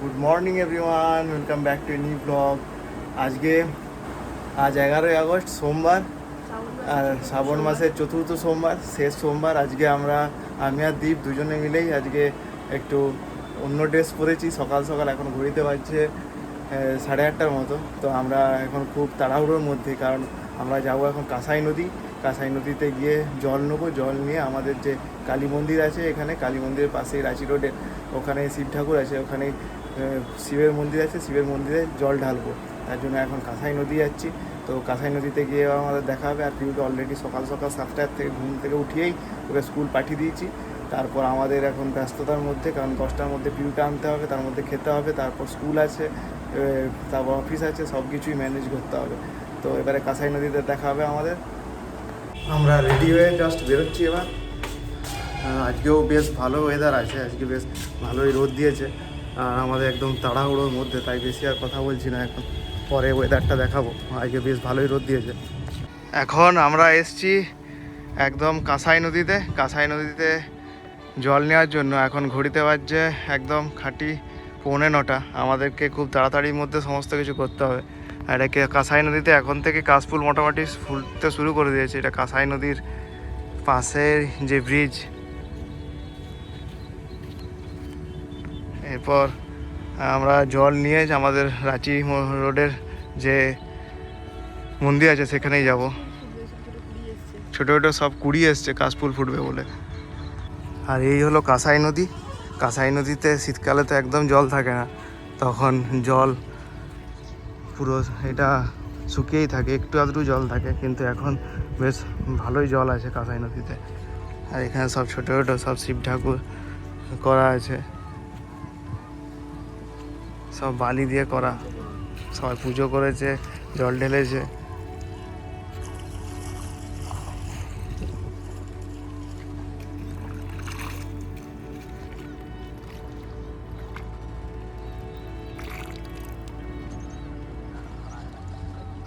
Good morning everyone welcome back to new blog আজকে আজ এগারোই আগস্ট সোমবার। আর শ্রাবণ মাসের চতুর্থ সোমবার শেষ সোমবার। আজকে আমরা আমি আর দ্বীপ দুজনে মিলেই আজকে একটু অন্য ড্রেস পরেছি। সকাল সকাল এখন বাজছে আহ, সাড়ে আটটার মতো। তো আমরা এখন খুব তাড়াহুড়োর মধ্যে কারণ আমরা যাব এখন কাঁসাই নদী। কাঁসাই নদীতে গিয়ে জল নেব। জল নিয়ে আমাদের যে কালী মন্দির আছে এখানে কালী মন্দিরের পাশেই রাঁচি রোডে ওখানে শিব ঠাকুর আছে। ওখানে শিবের মন্দির আছে, শিবের মন্দিরে জল ঢালবো। তার জন্য এখন কাঁসাই নদী যাচ্ছি। তো কাঁসাই নদীতে গিয়ে আমাদের দেখা হবে। আর পিউকে অলরেডি সকাল সকাল সাতটার থেকে ঘুম থেকে উঠিয়েই ওকে স্কুল পাঠিয়ে দিয়েছি। তারপর আমাদের এখন ব্যস্ততার মধ্যে, কারণ দশটার মধ্যে পিউকে আনতে হবে, তার মধ্যে খেতে হবে, তারপর স্কুল আছে তারপর অফিস আছে, সব কিছুই ম্যানেজ করতে হবে। তো এবারে কাঁসাই নদীতে দেখা হবে আমাদের। আমরা রেডি হয়ে জাস্ট বেরোচ্ছি এবার। আজকেও বেশ ভালো ওয়েদার আছে, আজকে বেশ ভালোই রোদ দিয়েছে। আর আমাদের একদম তাড়াহুড়োর মধ্যে, তাই বেশি আর কথা বলছি না এখন। পরে ওয়েদারটা দেখাবো। আজকে বেশ ভালোই রোদ দিয়েছে। এখন আমরা এসছি একদম কাঁসাই নদীতে। কাঁসাই নদীতে জল নেওয়ার জন্য। এখন ঘড়িতে বাজছে একদম খাঁটি পৌনে নটা। আমাদেরকে খুব তাড়াতাড়ির মধ্যে সমস্ত কিছু করতে হবে। আর এটাকে কাঁসাই নদীতে এখন থেকে কাশফুল মোটামুটি ফুলতে শুরু করে দিয়েছে। এটা কাঁসাই নদীর পাশের যে ব্রিজ এরপর, আমরা জল নিয়ে আমাদের রাঁচি রোডের যে মন্দির আছে সেখানেই যাব। ছোটো ছোটো সব কুড়ি এসছে, কাশফুল ফুটবে বলে। আর এই হলো কাঁসাই নদী। কাঁসাই নদীতে শীতকালে তো একদম জল থাকে না। তখন জল পুরো এটা শুকিয়েই থাকে, একটু আধটু জল থাকে, কিন্তু এখন বেশ ভালোই জল আছে কাঁসাই নদীতে। আর এখানে সব ছোটো ছোটো সব শিব ঠাকুর করা আছে। সব বালি দিয়ে করা। সবাই পুজো করেছে, জল ঢেলেছে।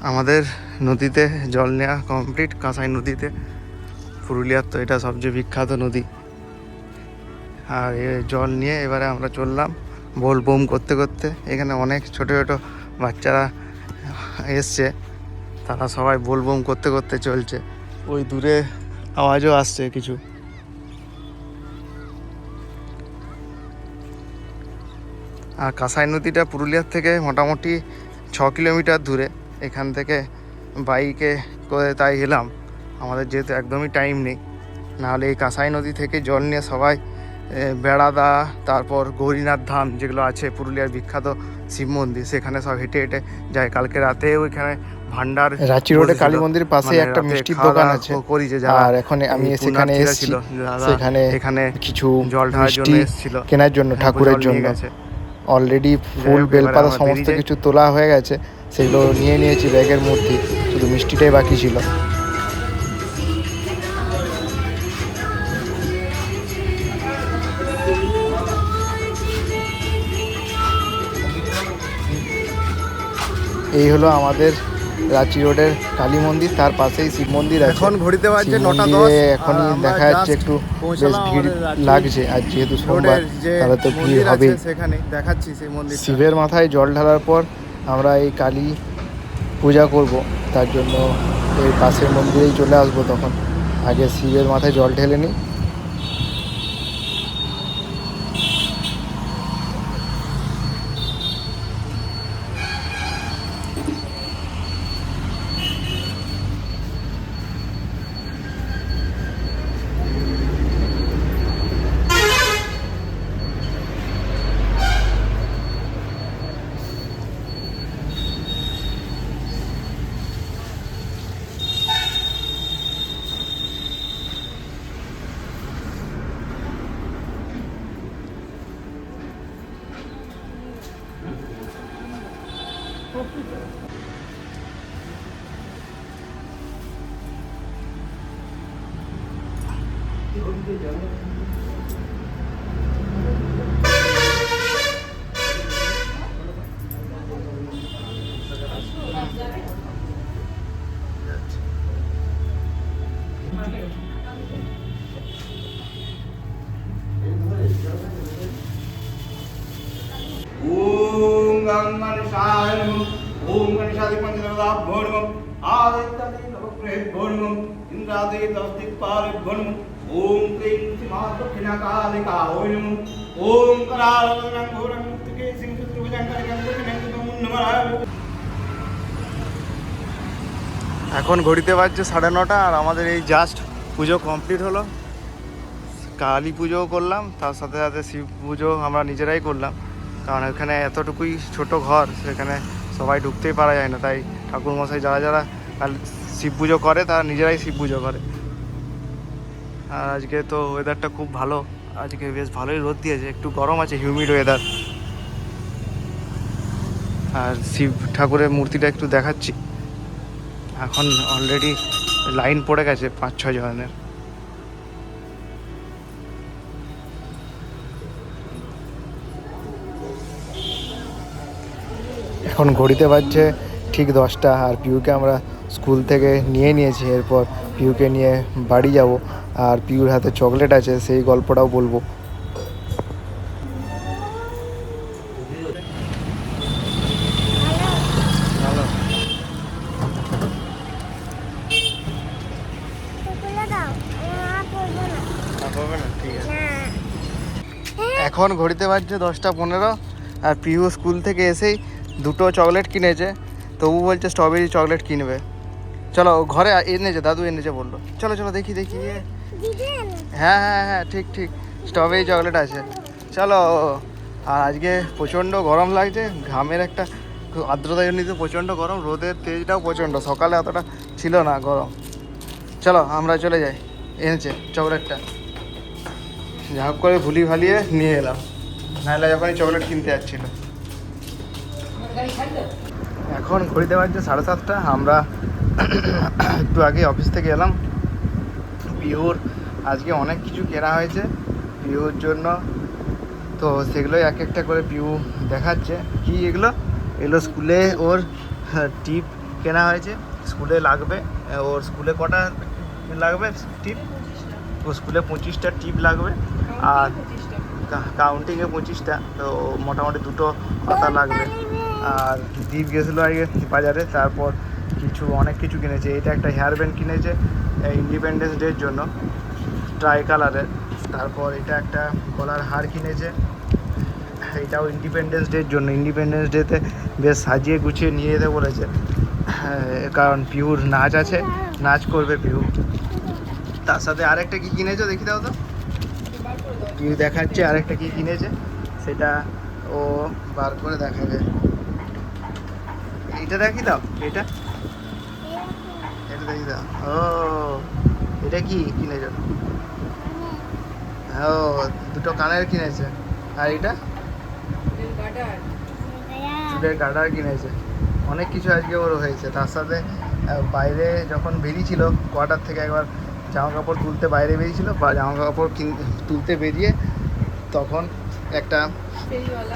আমাদের নদীতে জল নেওয়া কমপ্লিট, কাঁসাই নদীতে। পুরুলিয়ার তো এটা সবচেয়ে বিখ্যাত নদী। আর জল নিয়ে এবারে আমরা চললাম। বোল বোম করতে করতে এখানে অনেক ছোট ছোট বাচ্চারা এসছে। তারা সবাই বোল বোম করতে করতে চলছে। ওই দূরে আওয়াজও আসছে কিছু। আর কাঁসাই নদীটা পুরুলিয়ার থেকে মোটামুটি ছ কিলোমিটার দূরে। এখান থেকে বাইকে করে তাই এলাম। আমাদের যেহেতু একদমই টাইম নেই। নাহলে এই কাঁসাই নদী থেকে জল নিয়ে সবাই বেড়াদা তারপর গৌরীনাথ ধাম যেগুলো আছে পুরুলিয়ার বিখ্যাত শিব মন্দির সেখানে সব হেঁটে হেঁটে যায়। কালকে রাতে ওইখানে ভান্ডার রাঁচি রোডে কালী মন্দিরের পাশে মানে একটা মিষ্টির দোকান আছে। করি যে আর এখন আমি সেখানে এসেছি। সেখানে এখানে কিছু জল মিষ্টি এসেছিল। কেনার জন্য ঠাকুরের জল জন্য। অলরেডি ফুল বেলপাতা সমস্ত কিছু তোলা হয়ে গেছে। সেগুলো নিয়ে নিয়েছি ব্যাগের মধ্যে। শুধু মিষ্টিটাই বাকি ছিল। এই হলো আমাদের রাঁচি রোডের কালী মন্দির তার পাশেই শিব মন্দির আছে। এখন ঘড়িতে বাজছে নটা দশ। এখনই দেখা যাচ্ছে একটু বেশ ভিড় লাগছে। আর যেহেতু সোমবার তাহলে তো ভিড় হবেই। সেখানে দেখাচ্ছি সেই মন্দির শিবের মাথায় জল ঢালার পর আমরা এই কালী পূজা করব। তার জন্য এই পাশের মন্দিরেই চলে আসব তখন। আগে শিবের মাথায় জল ঢেলে নিই। 이거 이제 영어 এখন ঘড়িতে বাজছে সাড়ে নটা আর আমাদের এই জাস্ট পুজো কমপ্লিট হলো কালী পুজোও করলাম তার সাথে সাথে শিব পুজো আমরা নিজেরাই করলাম কারণ এখানে এতটুকুই ছোট ঘর, সেখানে সবাই ঢুকতেই পারা যায় না। তাই ঠাকুরমশাই যারা যারা কালী শিব পুজো করে, তারা নিজেরাই শিব পুজো করে। আর আজকে তো ওয়েদারটা খুব ভালো। আজকে বেশ ভালোই রোদ দিয়েছে। একটু গরম আছে হিউমিড ওয়েদার আর শিব ঠাকুরের মূর্তিটা একটু দেখাচ্ছি। এখন অলরেডি লাইন পড়ে গেছে পাঁচ ছ জনের। এখন ঘড়িতে বাজছে ঠিক দশটা আর পিউকে আমরা স্কুল থেকে নিয়ে নিয়েছি। এরপর পিউকে নিয়ে বাড়ি যাব আর পিউর হাতে চকলেট আছে, সেই গল্পটাও বলব। এখন ঘড়িতে বাজছে দশটা পনেরো আর পিউ স্কুল থেকে এসেই দুটো চকলেট কিনেছে, তবু বলছে স্ট্রবেরি চকলেট কিনবে। চলো ঘরে এনেছে দাদু এনেছে বলল। চলো চলো, দেখি দেখি। হ্যাঁ হ্যাঁ হ্যাঁ ঠিক ঠিক স্ট্রবেরি চকলেট আছে। চলো, আর আজকে প্রচণ্ড গরম লাগছে, ঘামের একটা আর্দ্রতা আর্দ্রতাজনিত প্রচণ্ড গরম, রোদের তেজটাও প্রচণ্ড, সকালে অতটা ছিল না গরম। চলো, আমরা চলে যাই এনেছে চকলেটটা যা করে ভুলি ভালিয়ে নিয়ে এলাম। নাহলে যখনই চকলেট কিনতে যাচ্ছিল। এখন ঘড়ি ঘড়িতে বাজছে সাড়ে সাতটা আমরা একটু আগে অফিস থেকে এলাম। পিহুর আজকে অনেক কিছু কেনা হয়েছে। পিহুর জন্য তো সেগুলোই এক একটা করে পিহু দেখাচ্ছে। কি এগুলো? এগুলো স্কুলে ওর টিপ কেনা হয়েছে। স্কুলে লাগবে। ওর স্কুলে কটা লাগবে টিপ? ও স্কুলে পঁচিশটা টিপ লাগবে। আর কাউন্টিংয়ে পঁচিশটা। তো মোটামুটি দুটো পাতা লাগবে। আর দীপ গেছিল আগে বাজারে তারপর কিছু অনেক কিছু কিনেছে। এটা একটা হেয়ার ব্যান্ড কিনেছে ইন্ডিপেন্ডেন্স ডের জন্য ট্রাই কালারের তারপর এটা একটা গলার হার কিনেছে এটাও ইন্ডিপেন্ডেন্স ডের জন্য। ইন্ডিপেন্ডেন্স ডেতে বেশ সাজিয়ে গুছিয়ে নিয়ে যেতে বলেছে। হ্যাঁ, কারণ পিহুর নাচ আছে নাচ করবে পিহু তার সাথে আরেকটা কি কিনেছো দেখি দাও তো। পিহু দেখাচ্ছে আরেকটা কি কিনেছে সেটা ও বার করে দেখাবে। এইটা দেখি দাও এটা? এটা দেখি দাও। ও এটা কি কিনেছো ও দুটো কানের কিনেছে। আর এটা? চুলের গার্ডার কিনেছে। অনেক কিছু আজকে ওর হয়েছে। তার সাথে বাইরে যখন বেরিয়েছিল কোয়ার্টার থেকে একবার জামা কাপড় তুলতে বাইরে বেরিয়েছিল বা জামা কাপড় তুলতে বেরিয়ে তখন একটা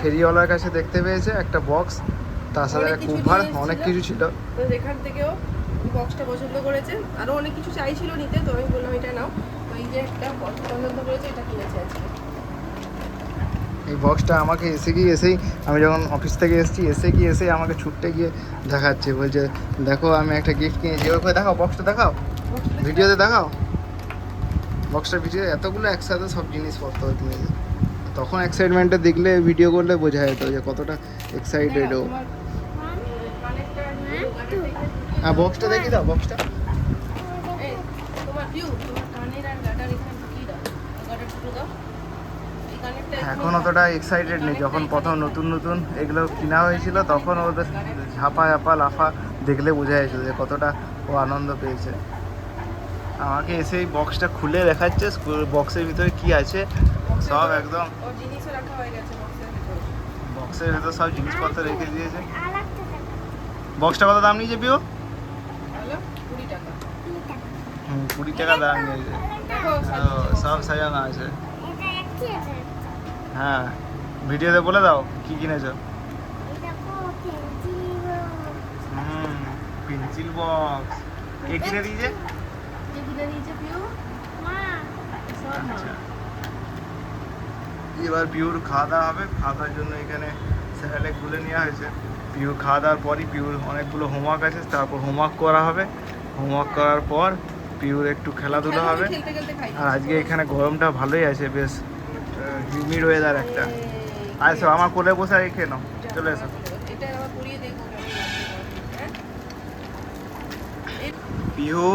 ফেরিওয়ালার কাছে দেখতে পেয়েছে একটা বক্স তার সাথে একটা কুভার অনেক কিছু ছিল। তো এখান থেকেও বক্সটা পছন্দ করেছে। আরও অনেক কিছু চাইছিল নিতে তো আমি বললাম এটা নাও। তো এই যে একটা বক্স পছন্দ করেছে এটা কিনেছে আজকে। এই বক্সটা আমাকে এসে গিয়ে এসেই আমি যখন অফিস থেকে এসেছি এসে গিয়ে এসেই আমাকে ছুটতে গিয়ে দেখাচ্ছে। বলছে দেখো আমি একটা গিফট কিনেছি। ওই দেখাও বক্সটা দেখাও। ভিডিওতে দেখাও। বক্সটার ভিডিও এতগুলো একসাথে সব জিনিসপত্র কিনেছে। তখন এক্সাইটমেন্টটা দেখলে ভিডিও করলে বোঝা যেত যে কতটা এক্সাইটেড ও। তোমার কানেরটা হ্যাঁ বক্সটা দেখি দাও বক্সটা এই তোমার ভিউ তোমার কানের আর গাটার এখানে অতটা এক্সাইটেড নেই। যখন প্রথম নতুন নতুন এগুলো কিনা হয়েছিল তখন ওদের ঝাপা ঝাপা লাফা দেখলে বোঝা যাচ্ছে যে কতটা ও আনন্দ পেয়েছে। আমাকে এসে এই বক্সটা খুলে দেখাচ্ছে বক্সের ভিতরে কি আছে সব একদম বক্সের ভিতরে। সব জিনিসপত্র রেখে দিয়েছে। বক্সটা কত দাম নিয়েছে পিও হলো কুড়ি টাকা হুম কুড়ি টাকা দাম নিয়েছে সব সাজানো আছে। হ্যাঁ ভিডিওতে বলে দাও কি কিনেছো? পেন্সিল হুম পেন্সিল বক্স কে কিনে দিয়েছে? যে কিনে দিয়েছে পিউ? মা। আচ্ছা। এবার পিওর খাওয়া দাওয়া হবে। খাওয়া দাওয়ার জন্য এখানে স্যারেলেক গুলে নেওয়া হয়েছে। পিউ খাওয়া দাওয়ার পরই পিউর অনেকগুলো হোমওয়ার্ক আছে। তারপর হোমওয়ার্ক করা হবে। হোমওয়ার্ক করার পর পিউর একটু খেলাধুলা হবে। আর আজকে এখানে গরমটা ভালোই আছে বেশ হিউমিড ওয়েদার একটা। আর এসো আমার কোলে বসে আর খেয়ে নাও চলে এসো। পিহু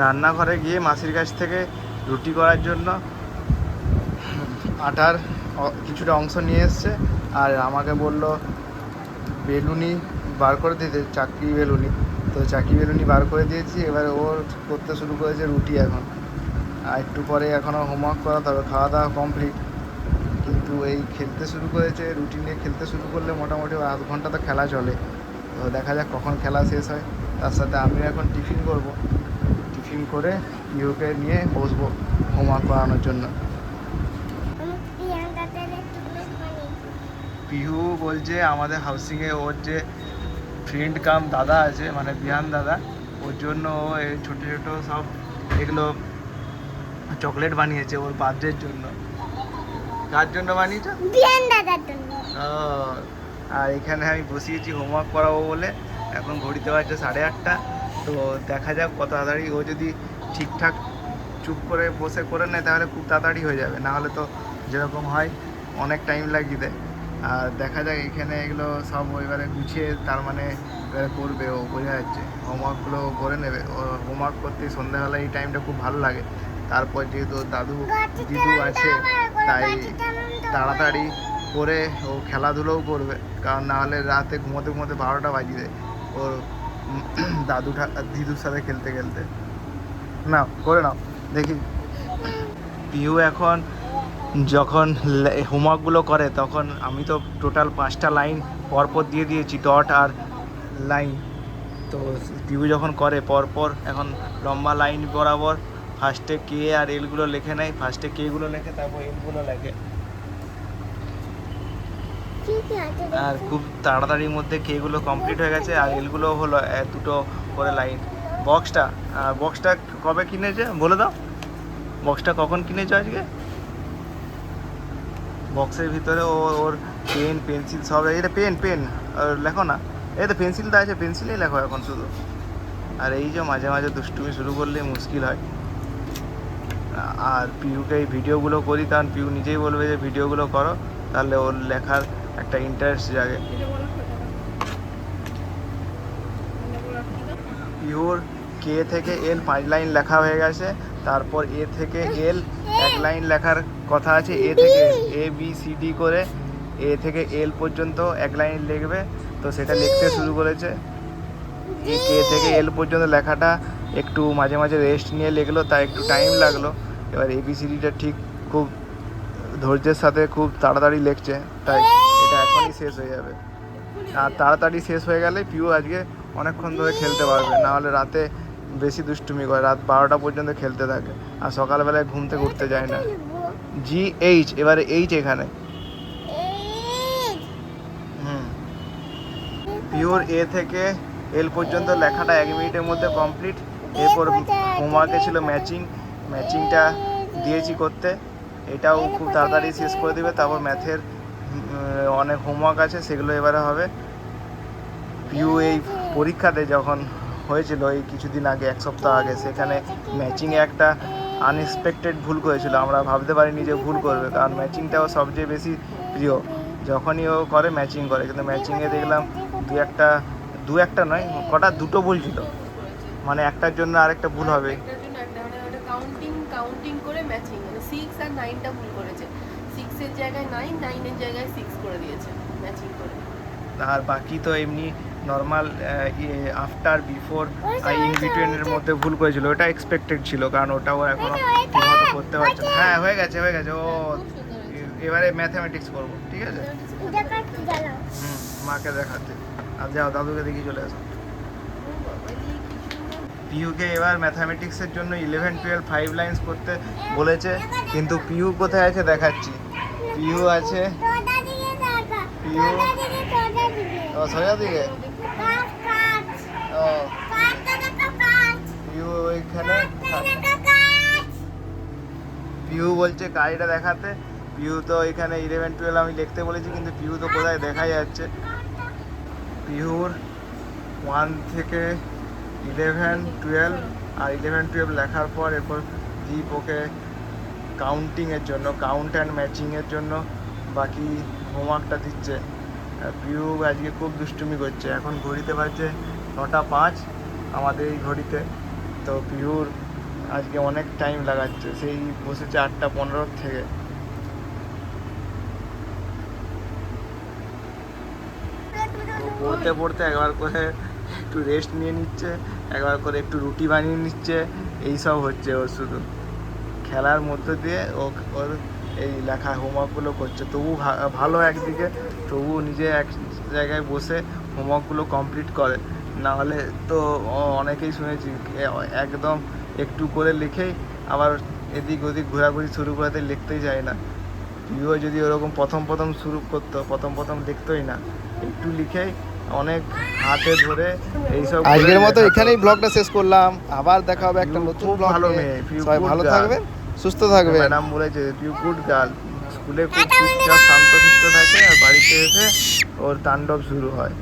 রান্নাঘরে গিয়ে মাসির কাছ থেকে রুটি করার জন্য আটার কিছুটা অংশ নিয়ে এসছে। আর আমাকে বলল বেলুনি বার করে দিতে চাকরি বেলুনি। তো চাকরি বেলুনি বার করে দিয়েছি। এবার ওর করতে শুরু করেছে রুটি এখন। আর একটু পরে এখনও হোমওয়ার্ক করা তবে খাওয়া দাওয়া কমপ্লিট কিন্তু এই খেলতে শুরু করেছে, রুটি নিয়ে খেলতে শুরু করলে মোটামুটি আধ ঘণ্টা তো খেলা চলে। তো দেখা যাক কখন খেলা শেষ হয়। তার সাথে আমিও এখন টিফিন করব। টিফিন করে ইউকে নিয়ে বসবো হোমওয়ার্ক করানোর জন্য। পিহু বলছে আমাদের হাউসিংয়ে ওর যে ফ্রেন্ড কাম দাদা আছে মানে বিহান দাদা। ওর জন্য ও এই ছোটো ছোটো সব এগুলো চকলেট বানিয়েছে ওর বার্থডের জন্য। কার জন্য বানিয়েছে? বিয়ান দাদার জন্য। আর এখানে আমি বসিয়েছি হোমওয়ার্ক করাবো বলে। এখন ঘড়িতে বাজছে সাড়ে আটটা। তো দেখা যাক কত তাড়াতাড়ি ও যদি ঠিকঠাক চুপ করে বসে করে নেয় তাহলে খুব তাড়াতাড়ি হয়ে যাবে। না হলে তো যেরকম হয় অনেক টাইম লাগিয়ে দেয়। আর দেখা যাক, এখানে এগুলো সব ও এবারে গুছিয়ে তার মানে করবে ও, বোঝা যাচ্ছে। হোমওয়ার্কগুলো করে নেবে। ও হোমওয়ার্ক করতে সন্ধ্যাবেলা এই টাইমটা খুব ভালো লাগে। তারপর যেহেতু দাদু, দিদু আছে, তাই তাড়াতাড়ি করে ও খেলাধুলোও করবে। কারণ না হলে রাতে ঘুমোতে ঘুমোতে বারোটা বাজিয়ে দেয় ওর দাদু দিদুর সাথে খেলতে খেলতে। না করে নাও, দেখি। পিহু এখন যখন হোমওয়ার্কগুলো করে, তখন আমি তো টোটাল পাঁচটা লাইন পরপর দিয়ে দিয়েছি ডট আর লাইন তো পিহু যখন করে, পরপর এখন লম্বা লাইন বরাবর ফার্স্টে কে আর এলগুলো লিখে নেয় ফার্স্টে কেগুলো লেখে তারপর এলগুলো লেখে। আর খুব তাড়াতাড়ির মধ্যে কেগুলো কমপ্লিট হয়ে গেছে, আর এলগুলো হলো দুটো করে লাইন বক্সটা বক্সটা কবে কিনেছে? বলে দাও। বক্সটা কখন কিনেছো আজকে? বক্সের ভিতরে ও ওর পেন পেন্সিল সব এটা পেন পেন আর লেখো না। এই তো পেন্সিলটা আছে পেন্সিলেই লেখো এখন শুধু। আর এই যে মাঝে মাঝে দুষ্টুমি শুরু করলে মুশকিল হয়। আর পিউকে এই ভিডিওগুলো করি, কারণ পিউ নিজেই বলবে যে ভিডিওগুলো করো, তাহলে ওর লেখার একটা ইন্টারেস্ট জাগে? পিওর কে থেকে এল পাঁচ লাইন লেখা হয়ে গেছে তারপর এ থেকে এল, এক লাইন লেখার কথা আছে, এ থেকে এ, বি, সি, ডি করে এ থেকে এল পর্যন্ত এক লাইন লিখবে। তো সেটা লিখতে শুরু করেছে। এই কে থেকে এল পর্যন্ত লেখাটা একটু মাঝে মাঝে রেস্ট নিয়ে লিখলো, তাই একটু টাইম লাগল। এবার এবিসিডিটা ঠিক খুব ধৈর্যের সাথে খুব তাড়াতাড়ি লিখছে, তাই এটা এখনই শেষ হয়ে যাবে। আর তাড়াতাড়ি শেষ হয়ে গেলে পিউ আজকে অনেকক্ষণ ধরে খেলতে পারবে, নাহলে রাতে বেশি দুষ্টুমি করে, রাত বারোটা পর্যন্ত খেলতে থাকে আর সকালবেলায় ঘুম থেকে উঠতে যায় না। জি এইচ এবারে এইচ এখানে। হুম। পিওর এ থেকে এল পর্যন্ত লেখাটা এক মিনিটের মধ্যে কমপ্লিট এরপর হোমওয়ার্কে ছিল ম্যাচিং ম্যাচিংটা দিয়েছি করতে। এটাও খুব তাড়াতাড়ি শেষ করে দেবে। তারপর ম্যাথের অনেক হোমওয়ার্ক আছে, সেগুলো এবারে হবে। পিউ এই পরীক্ষাতে যখন হয়েছিল এই কিছুদিন আগে এক সপ্তাহ আগে। সেখানে ম্যাচিংয়ে একটা আনএক্সপেক্টেড ভুল করেছিল। আমরা ভাবতে পারিনি যে ভুল করবে কারণ ম্যাচিংটাও সবচেয়ে বেশি প্রিয়। যখনই ও করে ম্যাচিং করে। কিন্তু ম্যাচিংয়ে দেখলাম দু একটা দু একটা নয় কটা দুটো ভুল ছিল। মানে একটার জন্য আরেকটা ভুল হবে। একটা মানে কাউন্টিং কাউন্টিং করে ম্যাচিং মানে সিক্স আর নাইনটা ভুল করেছে। সিক্সের জায়গায় নাইন নাইনের জায়গায় সিক্স করে দিয়েছে ম্যাচিং করে। আর বাকি তো এমনি নর্মাল আফটার বিফোর ইন বিটুইনের মধ্যে ভুল করেছিল। ওটা এক্সপেক্টেড ছিল কারণ ওটাও এখনও ঠিকমতো করতে পারছে। হ্যাঁ হয়ে গেছে হয়ে গেছে। ও। এ- এবারে ম্যাথামেটিক্স করব ঠিক আছে? হুম মাকে দেখাতে। আর যাও দাদুকে দেখি চলে আসো। ও বাবা, এই কি এবার ম্যাথামেটিক্সের জন্য ইলেভেন টুয়েলভ ফাইভ লাইন্স করতে বলেছে। কিন্তু পিহু কোথায় আছে দেখাচ্ছি। পিহু আছে। পিউ। সোজা দিকে। পিহু ওইখানে দেখা বলছে কাজটা দেখাতে। পিউ তো এখানে ইলেভেন টুয়েলভ আমি লিখতে বলেছি, কিন্তু পিউ তো কোথায় দেখা যাচ্ছে? পিউর ওয়ান থেকে ইলেভেন টুয়েলভ আর ইলেভেন টুয়েলভ লেখার পর এরপর দীপ ওকে কাউন্টিংয়ের জন্য কাউন্ট অ্যান্ড ম্যাচিংয়ের জন্য বাকি হোমওয়ার্কটা দিচ্ছে। পিউ আজকে খুব দুষ্টুমি করছে। এখন ঘড়িতে বাজছে নটা পাঁচ আমাদের এই ঘড়িতে। তো পিউর আজকে অনেক টাইম লাগাচ্ছে, সেই বসেছে আটটা পনেরো থেকে। পড়তে পড়তে একবার করে একটু রেস্ট নিয়ে নিচ্ছে, একবার করে একটু রুটি বানিয়ে নিচ্ছে, এই সব হচ্ছে ওর শুধু। খেলার মধ্য দিয়ে ও, ওর এই লেখা হোমওয়ার্কগুলো করছে। তবু ভালো একদিকে, তবু নিজে এক জায়গায় বসে হোমওয়ার্কগুলো কমপ্লিট করে। না হলে তো অনেকেই শুনেছি একদম একটু করে লিখেই আবার এদিক ওদিক ঘোরাঘুরি শুরু করাতে লিখতেই যায় না। তুইও যদি ওরকম প্রথম প্রথম শুরু করতো প্রথম প্রথম লিখতোই না। একটু লিখেই অনেক হাতে ধরে এইসব আজকের মতো এখানেই ব্লগটা শেষ করলাম। আবার দেখা হবে একটা নতুন ব্লগ ভালো মেয়ে, সবাই ভালো। থাকবেন সুস্থ থাকবেন। ম্যাডাম বলেছে ইউ গুড গার্ল স্কুলে খুব চুপচাপ শান্তশিষ্ট থাকে আর বাড়িতে এসে ওর তাণ্ডব শুরু হয়।